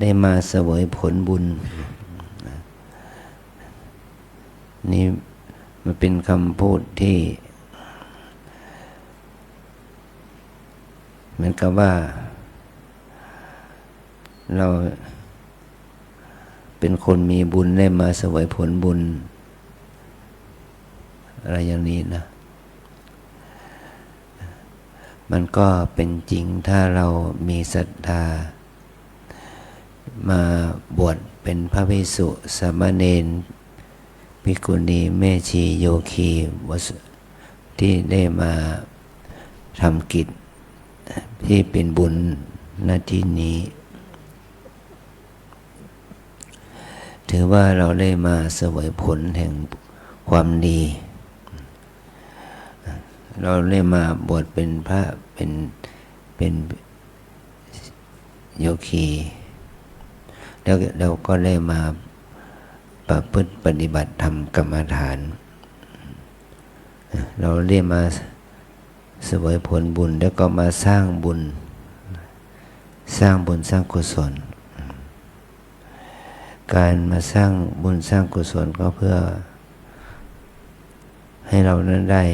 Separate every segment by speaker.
Speaker 1: ได้มาเสวยผลบุญ นี่มันเป็นคำพูดที่ เหมือนกับว่า เราเป็นคนมีบุญได้มาเสวยผลบุญ อะไรอย่างนี้นะ มันก็เป็นจริงถ้าเรามีศรัทธา มาบวชเป็นพระภิกษุสามเณรภิกขุณีแม่ชีโยคีวสที่ได้มาทำกิจที่เป็นบุญหน้าที่นี้ ถือว่าเราได้มาเสวยผลแห่งความดี เราได้มาบวชเป็นพระเป็นเป็นโยคี แล้วเราก็ได้มาประพฤติปฏิบัติธรรมกรรมฐาน เราได้มาสวยผลบุญแล้วก็มาสร้างบุญ สร้างบุญสร้างกุศล การมาสร้างบุญสร้างกุศลก็เพื่อ ให้เรานั้นได้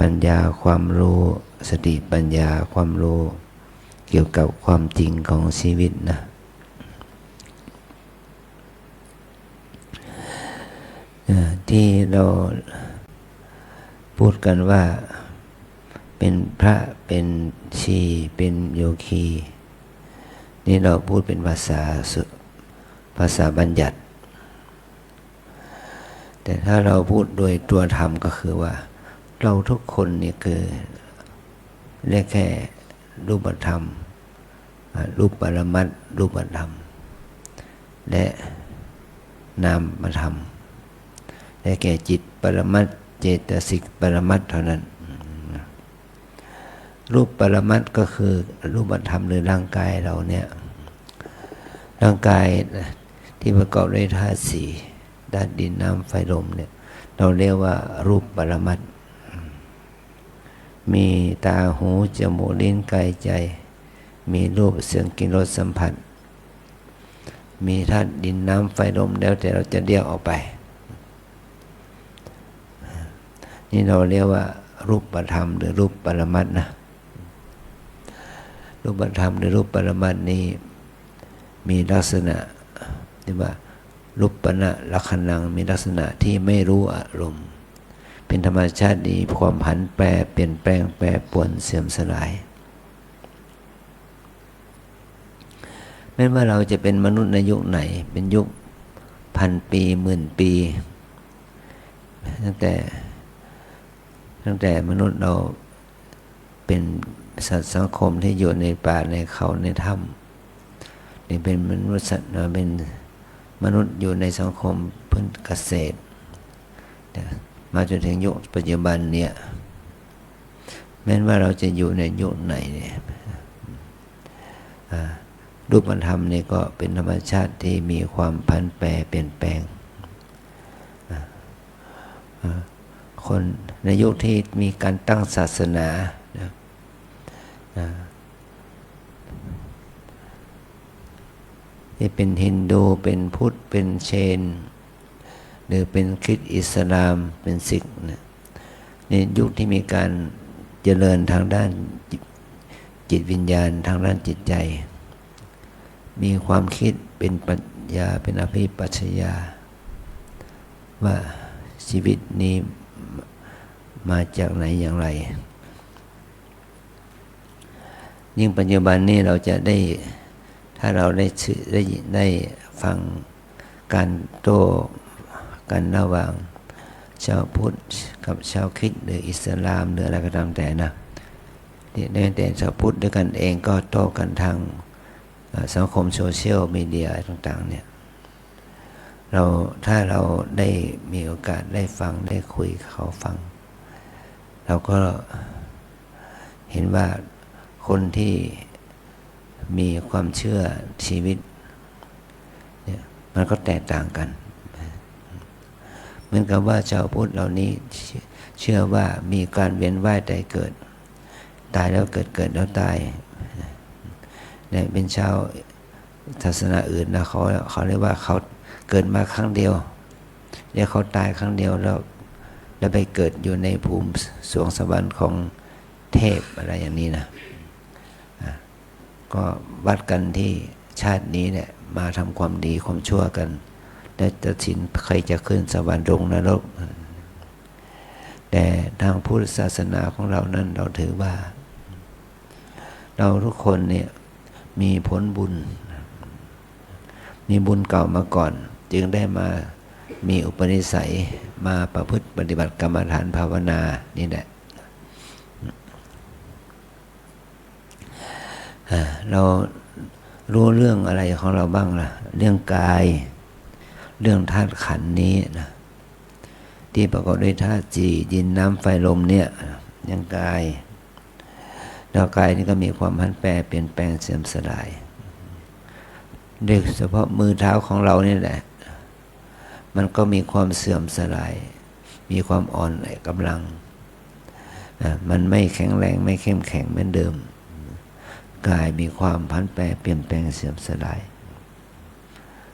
Speaker 1: ปัญญาความรู้สติปัญญาความรู้เกี่ยวกับความจริงของชีวิตนะ ที่เราพูดกันว่าเป็นพระเป็นชีเป็นโยคี นี่เราพูดเป็นภาษาภาษาบัญญัติ แต่ถ้าเราพูดโดยตัวธรรมก็คือว่า เราทุกคนนี่คือเรียกแค่รูปธรรม รูปปรมัตรูปธรรม และนามธรรม ได้แก่จิตปรมัตเจตสิกปรมัตเท่านั้น รูปปรมัตก็คือรูปธรรมหรือร่างกายเราเนี่ย ร่างกายที่ประกอบด้วยธาตุสี่ธาตุดินน้ำไฟลมเนี่ย เราเรียกว่ารูปปรมัตมีตาหูจมูกลิ้นกายใจ มีรูปเสียงกลิ่นรสสัมผัส มีธาตุดินน้ำไฟลมแล้วแต่เราจะเรียกออกไป นี่เราเรียกว่า รูปธรรม หรือรูปปรมัตนะ รูปธรรมหรือรูปปรมัตถ์นี้ มีลักษณะที่ว่ารูปปณะลักษณังมีลักษณะที่ไม่รู้อารมณ์ เป็นธรรมชาติดีความผันแปรเปลี่ยนแปลงแปรปรวนเสื่อมสลายไม่ว่าเราจะเป็นมนุษย์ในยุคไหน เป็นยุคพันปีหมื่นปี ตั้งแต่ ตั้งแต่มนุษย์เราเป็นสัตว์สังคมที่อยู่ในป่าในเขาในถ้ำนี่เป็นมนุษย์สัตว์เป็นมนุษย์อยู่ในสังคมพื้นเกษตร มาจนถึงยุคปัจจุบันเนี่ยแม้ว่าเราจะอยู่ในยุคไหนเนี่ยรูปธรรมนี่ก็เป็นธรรมชาติที่มีความพันแปรเปลี่ยนแปลง คนในยุคที่มีการตั้งศาสนาที่เป็นฮินดูเป็นพุทธ เป็นเชน หรือเป็นคริสต์อิสลามเป็นซิกเนี่ยในยุคที่มีการเจริญทางด้านจิตวิญญาณทางด้านจิตใจ มีความคิดเป็นปัญญาเป็นอภิปัชญาว่าชีวิตนี้ มาจากไหนอย่างไร ยิ่งปัจจุบันนี้เราจะได้ ถ้าเราได้ได้ได้ฟังการโต้กันระหว่างชาวพุทธกับชาวคริสต์หรืออิสลามหรืออะไรก็ตามแต่นะในแต่ชาวพุทธด้วยกันเองก็โต้กันทางสังคมโซเชียลมีเดียต่างๆเนี่ยเราถ้าเราได้มีโอกาสได้ฟังได้คุยเขาฟัง เราก็เห็นว่าคนที่มีความเชื่อชีวิตเนี่ยมันก็แตกต่างกันเหมือนกับว่าชาวพุทธเหล่านี้เชื่อว่ามีการเวียนว่ายตายเกิด ตายแล้วเกิดเกิดแล้วตายเนี่ยเป็นชาวศาสนาอื่นนะเขาเขาเรียกว่าเขาเกิดมาครั้งเดียวเรียกเขาตายครั้งเดียวแล้ว แล้วไปเกิดอยู่ในภูมิสวงสวรรค์ของเทพอะไรอย่างนี้นะะก็วัดกันที่ชาตินี้เนี่ยมาทำความดีความชั่วกัน และตัดสินใครจะขึ้นสวรรค์ลงนรก แต่ทางพุทธศาสนาของเรานั้นเราถือว่า เราทุกคนเนี่ยมีผลบุญ มีบุญเก่ามาก่อน จึงได้มา มีอุปนิสัยมาประพฤติปฏิบัติกรรมฐานภาวนานี่แหละเรารู้เรื่องอะไรของเราบ้างล่ะ เรื่องกาย เรื่องธาตุขันธ์นี้นะที่ประกอบด้วยธาตุจีดินน้ำไฟลมเนี่ยยังกายแล้วกายนี่ก็มีความพันแปรเปลี่ยนแปลงเสื่อมสลายโดยเฉพาะมือเท้าของเรานี่แหละ มันก็มีความเสื่อมสลาย มีความอ่อนกำลัง มันไม่แข็งแรงไม่เข้มแข็งเหมือนเดิม กายมีความพันแปรเปลี่ยนแปลงเสื่อมสลาย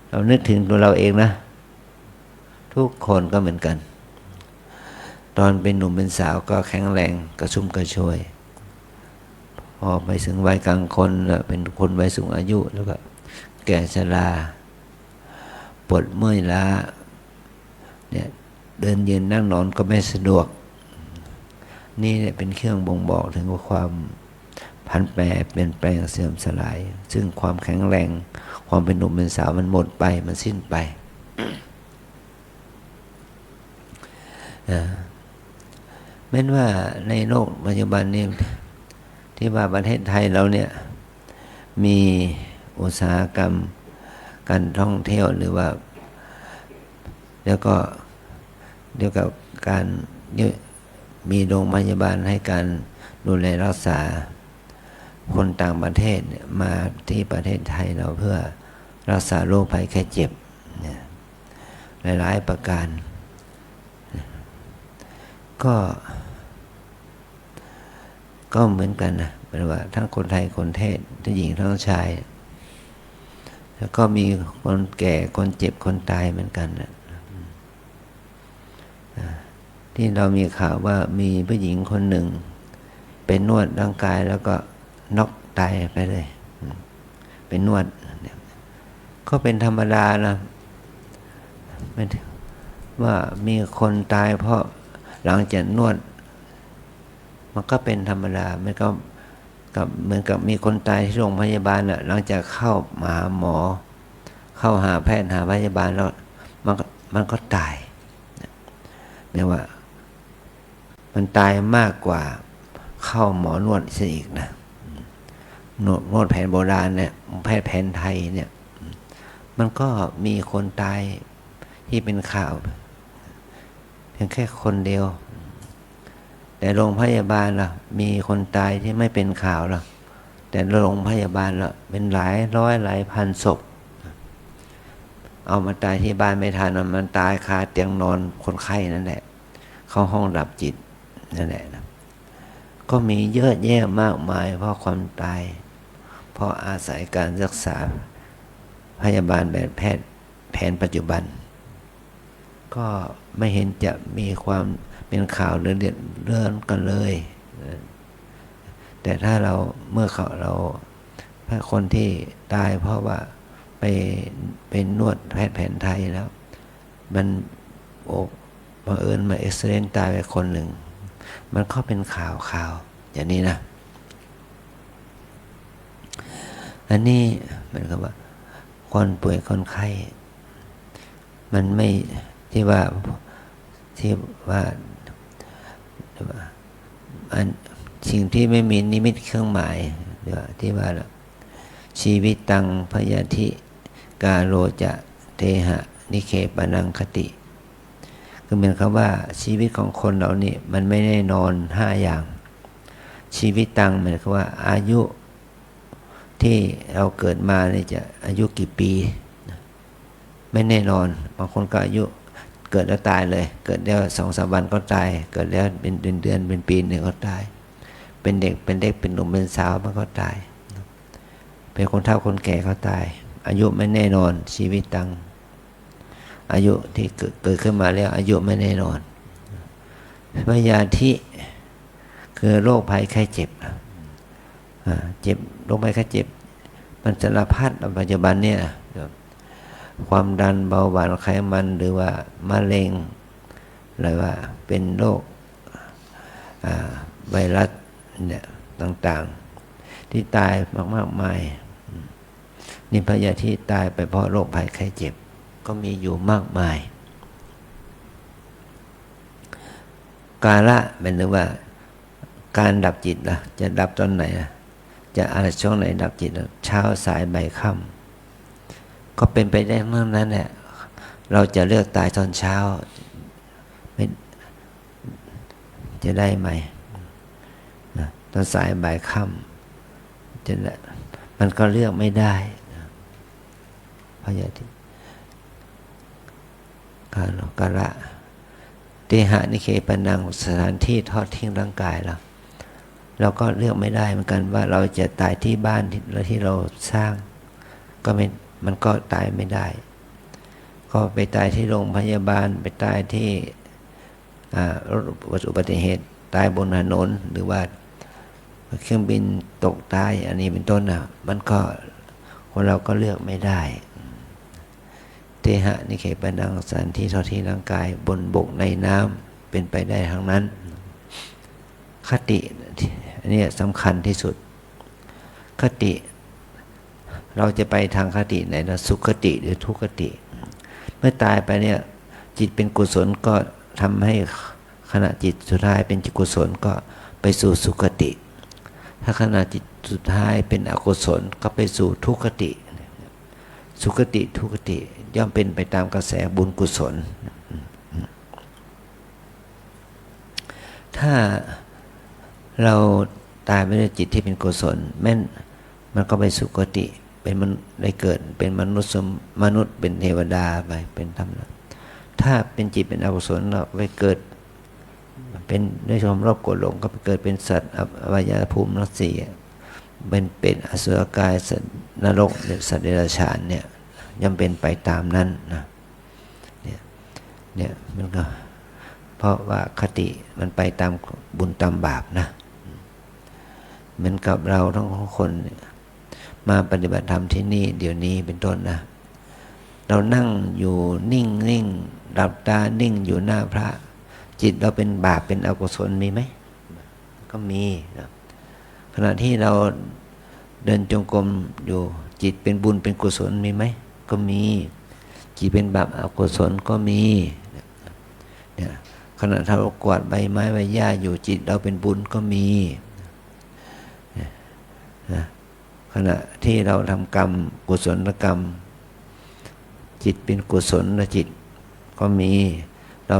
Speaker 1: เรานึกถึงตัวเราเองนะ ทุกคนก็เหมือนกัน ตอนเป็นหนุ่มเป็นสาวก็แข็งแรงกระชุ่มกระชวย พอไปถึงวัยกลางคนแล้วเป็นคนวัยสูงอายุแล้วก็แก่ชราปวดเมื่อยล้า เนี่ยเดินยืนนั่งนอนก็ไม่สะดวก นี่เนี่ยเป็นเครื่องบ่งบอกถึงว่าความผันแปรเปลี่ยนแปลงเสื่อมสลาย ซึ่งความแข็งแรง ความเป็นหนุ่มเป็นสาวมันหมดไปมันสิ้นไปแม้นว่าในโลกปัจจุบันนี้ที่ว่าประเทศไทยเราเนี่ย มีอุตสาหกรรมการท่องเที่ยวหรือว่า แล้วก็เดียวกับการมีโรงพยาบาลให้การดูแลรักษาคนต่างประเทศมาที่ประเทศไทยเราเพื่อรักษาโรคภัยแค่เจ็บ หลาย ๆ ประการ ก็ ก็เหมือนกันนะแปลว่าทั้งคนไทยคนเทศทั้งหญิงทั้งชาย แล้วก็มีคนแก่คนเจ็บคนตายเหมือนกันนะ ที่เรามีข่าวว่ามีผู้หญิงคนหนึ่ง เป็นนวดร่างกายแล้วก็น็อกตายไปเลย เป็นนวด ก็เป็นธรรมดานะไม่ว่ามีคนตายเพราะหลังจากนวด มันก็เป็นธรรมดาไม่ก็กับเหมือนกับมีคนตายที่โรงพยาบาลน่ะ หลังจากเข้ามาหาหมอ เข้าหาแพทย์หาพยาบาลแล้วมันก็มันก็ตายแปลว่า มันตายมากกว่าเข้าหมอนวดซะอีกนะนวดนวดแผนโบราณเนี่ยแพทย์แผนไทยเนี่ย มันก็มีคนตายที่เป็นข่าว เพียงแค่คนเดียว แต่โรงพยาบาลล่ะ มีคนตายที่ไม่เป็นข่าวล่ะ แต่โรงพยาบาลล่ะ เป็นหลายร้อยหลายพันศพเอามาตายที่บ้านไม่ทันมันตายคาเตียงนอนคนไข้นั่นแหละ เข้าห้องดับจิต นั่นแหละนะก็มีเยอะแยะมากมายเพราะความตาย เพราะอาศัยการรักษาพยาบาลแบบแพทย์แผนปัจจุบัน ก็ไม่เห็นจะมีความเป็นข่าวเรื่องเดือดเรื่องกันเลย แต่ถ้าเราเมื่อเขาเราคนที่ตายเพราะว่าไปเป็นนวดแพทย์แผนไทยแล้ว มันโอ้บังเอิญมาเอ็กซ์เรนตายไปคนหนึ่ง มันก็เป็นข่าวข่าวอย่างนี้นะอันนี้เหมือนกับว่าคนป่วยคนไข้ มันไม่ที่ว่าที่ว่าอันสิ่งที่ไม่มีนิมิตเครื่องหมายเดี๋ยวที่ว่าชีวิตตังพยาธิกาโรจะเทหะ นิเคปนังคติ คือเป็นคำว่าชีวิตของคนเรานี่มันไม่แน่นอนห้าอย่าง ชีวิตตังหมายความว่าอายุที่เราเกิดมาเนี่ยจะอายุกี่ปี ไม่แน่นอนบางคนก็อายุเกิดแล้วตายเลย เกิดแล้วสองสามวันก็ตาย เกิดแล้วเป็นเดือนเดือนเป็นปีหนึ่งก็ตาย เป็นเด็กเป็นเด็กเป็นหนุ่มเป็นสาวมันก็ตาย เป็นคนเฒ่าคนแก่เขาตาย อายุไม่แน่นอนชีวิตตัง อายุที่เกิดขึ้นมาแล้ว อายุไม่แน่นอนพยาธิคือโรคภัยไข้เจ็บเจ็บโรคภัยไข้เจ็บมันสารพัดปัจจุบันเนี่ยความดันเบาหวานไขมันหรือว่ามะเร็งหรือว่าเป็นโรคไวรัสเนี่ยต่างๆ ที่ตายมากมากมาย นี่พยาธิตายไปเพราะโรคภัยไข้เจ็บ ก็มีอยู่มากมาย กาละเป็นหรือว่าการดับจิตล่ะจะดับตอนไหนล่ะจะอะไรช่วงไหนดับจิตล่ะเช้าสายบ่ายค่ำก็เป็นไปได้เมื่อนั้นแหละเราจะเลือกตายตอนเช้าไม่จะได้ไหมตอนสายบ่ายค่ำจะมันก็เลือกไม่ได้นะยาธิ การกาละเตหะนิเคปนังสถานที่ทอดทิ้งร่างกายเราเราก็เลือกไม่ได้เหมือนกันว่าเราจะตายที่บ้านที่ที่เราสร้าง ก็ไม่มันก็ตายไม่ได้ ก็ไปตายที่โรงพยาบาลไปตายที่รถอุบัติเหตุตายบนถนนหรือว่าเครื่องบินตกตายอันนี้เป็นต้นนะมันก็คนเราก็เลือกไม่ได้ เตหะนิเคปนังสันที่ทอที่ร่างกายบนบกในน้ำเป็นไปได้ทั้งนั้น คติอันนี้สำคัญที่สุด คติ เราจะไปทางคติไหนนะสุขติหรือทุกขติ เมื่อตายไปเนี่ยจิตเป็นกุศลก็ทำให้ขณะจิตสุดท้ายเป็นจิตกุศลก็ไปสู่สุขติ ถ้าขณะจิตสุดท้ายเป็นอกุศลก็ไปสู่ทุกขติ สุขติทุกติย่อมเป็นไปตามกระแสบุญกุศล ถ้าเราตายไปด้จิตที่เป็นกุศล แม่นมันก็ไปสุคติเป็นมันได้เกิด เป็นมนุษย์มนุษย์เป็นเทวดาไปเป็นธรรมถ้าเป็นจิตเป็นอกุศลเราไปเกิด เป็นด้ชมรอบโกรหลงก็ไปเกิดเป็นสัตว์อวัยภูมินัสี่ เป็นเป็นอสุรกายสัตว์นรกสัตว์เดรัจฉานเนี่ยย่อมเป็นไปตามนั้นนะเนี่ยเนี่ยมันก็เพราะว่าคติมันไปตามบุญตามบาปนะเหมือนกับเราทั้งคนมาปฏิบัติธรรมที่นี่เดี๋ยวนี้เป็นต้นนะ เรานั่งอยู่นิ่งนิ่งดับตานิ่งอยู่หน้าพระ จิตเราเป็นบาปเป็นอกุศลมีไหม ก็มีนะ ขณะที่เราเดินจงกรมอยู่จิตเป็นบุญเป็นกุศลมีไหมก็มี จิตเป็นบาปอกุศลก็มีเนี่ยขณะเรากวาดใบไม้ใบหญ้าอยู่จิตเราเป็นบุญก็มีขณะที่เราทำกรรมกุศลกรรม จิตเป็นกุศลจิตก็มี เรา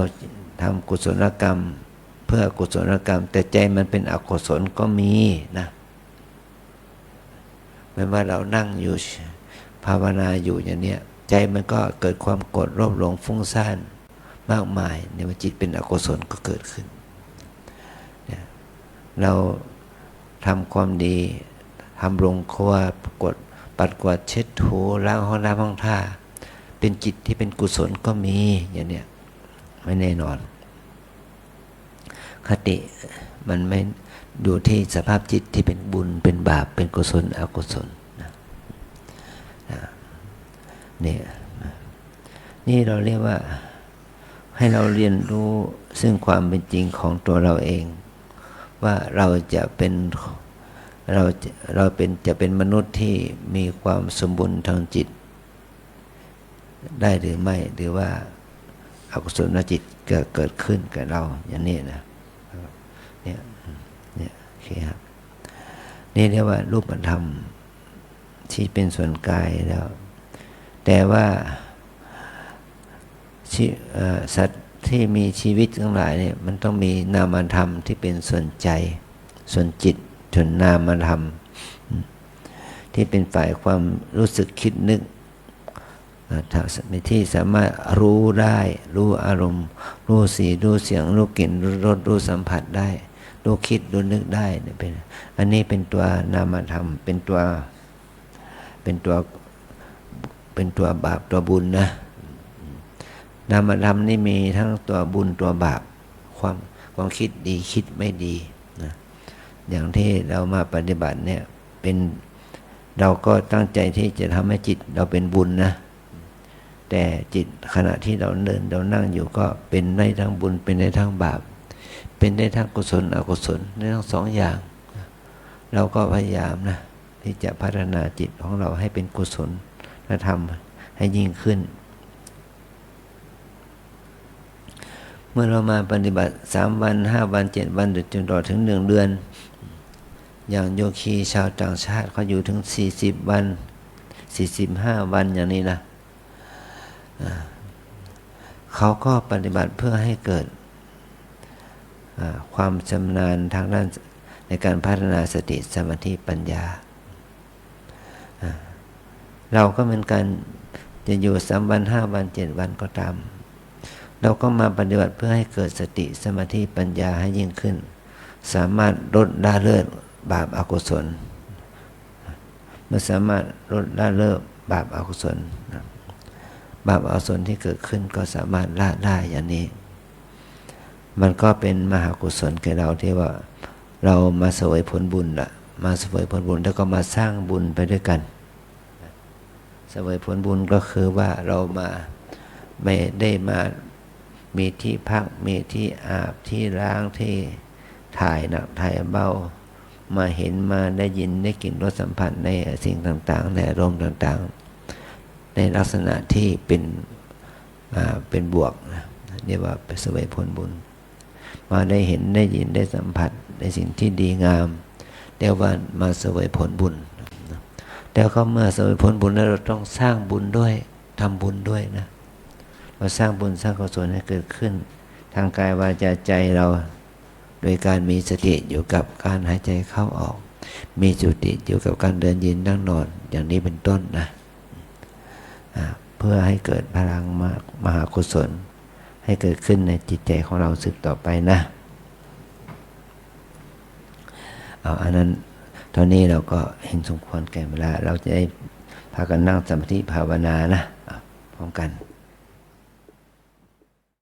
Speaker 1: ทำกุศลกรรม เพื่อกุศลกรรม แต่ใจมันเป็นอกุศลก็มีนะไม่ว่าเรานั่งอยู่ภาวนาอยู่อย่างเนี้ยใจมันก็เกิดความโกรธโลภหลงฟุ้งซ่านมากมายในว่าจิตเป็นอกุศลก็เกิดขึ้น เราทำความดีทำลงครัวกดปัดกวาดเช็ดถูล้างห้องน้ำห้องท่า เป็นจิตที่เป็นกุศลก็มีอย่างเนี้ยไม่แน่นอน คติมันไม่ดูที่สภาพจิตที่เป็นบุญเป็นบาปเป็นกุศลอกุศลนะนี่นี่เราเรียกว่าให้เราเรียนรู้ซึ่งความเป็นจริงของตัวเราเอง ว่าเราจะเป็นเราเราเป็นจะเป็นมนุษย์ที่มีความสมบูรณ์ทางจิต ได้หรือไม่หรือว่าอกุศลจิตเกิดเกิดขึ้นกับเราอย่างนี้นะ เคครับ นี่เรียกว่ารูปธรรมที่เป็นส่วนกายแล้ว แต่ว่าสัตว์ที่มีชีวิตทั้งหลายเนี่ยมันต้องมีนามธรรมที่เป็นส่วนใจ ส่วนจิตส่วนนามธรรม ที่เป็นฝ่ายความรู้สึกคิดนึกที่สามารถรู้ได้ รู้อารมณ์ รู้สี รู้เสียง รู้กลิ่น รู้รส รู้สัมผัสได้ รู้คิดรู้นึกได้เนี่ยเป็นอันนี้เป็นตัวนามธรรม เป็นตัวเป็นตัวเป็นตัวบาปตัวบุญนะนามธรรมนี่มีทั้งตัวบุญตัวบาปความความคิดดีคิดไม่ดีนะอย่างที่เรามาปฏิบัติเนี่ยเป็นเราก็ตั้งใจที่จะทำให้จิตเราเป็นบุญนะ แต่จิตขณะที่เราเดินเรานั่งอยู่ก็เป็นได้ทั้งบุญเป็นได้ทั้งบาป เป็นได้ทั้งกุศลอกุศลได้ทั้งสองอย่าง เราก็พยายามนะที่จะพัฒนาจิตของเราให้เป็นกุศลและทำให้ยิ่งขึ้น เมื่อเรามาปฏิบัติสามวันห้าวันเจ็ดวันจนต่อถึงหนึ่งเดือน อย่างโยคีชาวต่างชาติเขาอยู่ถึงสี่สิบวันสี่สิบห้าวันอย่างนี้นะเขาก็ปฏิบัติเพื่อให้เกิด ความชำนาญทางด้านในการพัฒนาสติสมาธิปัญญา เราก็เหมือนกันจะอยู่สามวันห้าวันเจ็ดวันก็ตาม เราก็มาปฏิบัติเพื่อให้เกิดสติสมาธิปัญญาให้ยิ่งขึ้น สามารถลดละเลิกบาปอากุศลเมื่อสามารถลดละเลิกบาปอากุศลบาปอากุศลที่เกิดขึ้นก็สามารถละได้อย่างนี้ มันก็เป็นมหากุศลแก่เราที่ว่าเรามาสวยผลบุญละมาสวยผลบุญแล้วก็มาสร้างบุญไปด้วยกันสวยผลบุญก็คือว่าเรามาไม่ได้มามีที่พักมีที่อาบที่ล้างที่ถ่ายหนักถ่ายเบามาเห็นมาได้ยินได้กลิ่นรสสัมผัสในสิ่งต่างๆในอารมณ์ต่างๆ ในลักษณะที่เป็นเป็นบวกนะเรียกว่าไปเสวยผลบุญ มาได้เห็นได้ยินได้สัมผัสในสิ่งที่ดีงามเรียกว่ามาเสวยผลบุญ แล้วก็เมื่อเสวยผลบุญแล้วเราต้องสร้างบุญด้วยทำบุญด้วยนะเราสร้างบุญสร้างกุศลให้เกิดขึ้น ทางกายวาจาใจเรา โดยการมีสติอยู่กับการหายใจเข้าออก มีสติอยู่กับการเดินยืนนั่งนอนอย่างนี้เป็นต้นนะเพื่อให้เกิดพลังมามหากุศล ให้เกิดขึ้นในจิตใจของเราสืบต่อไปนะเอาอันนั้นตอนนี้เราก็เห็นสมควรแก่เวลา เราจะได้พากันนั่งสมาธิภาวนานะอะพร้อมกัน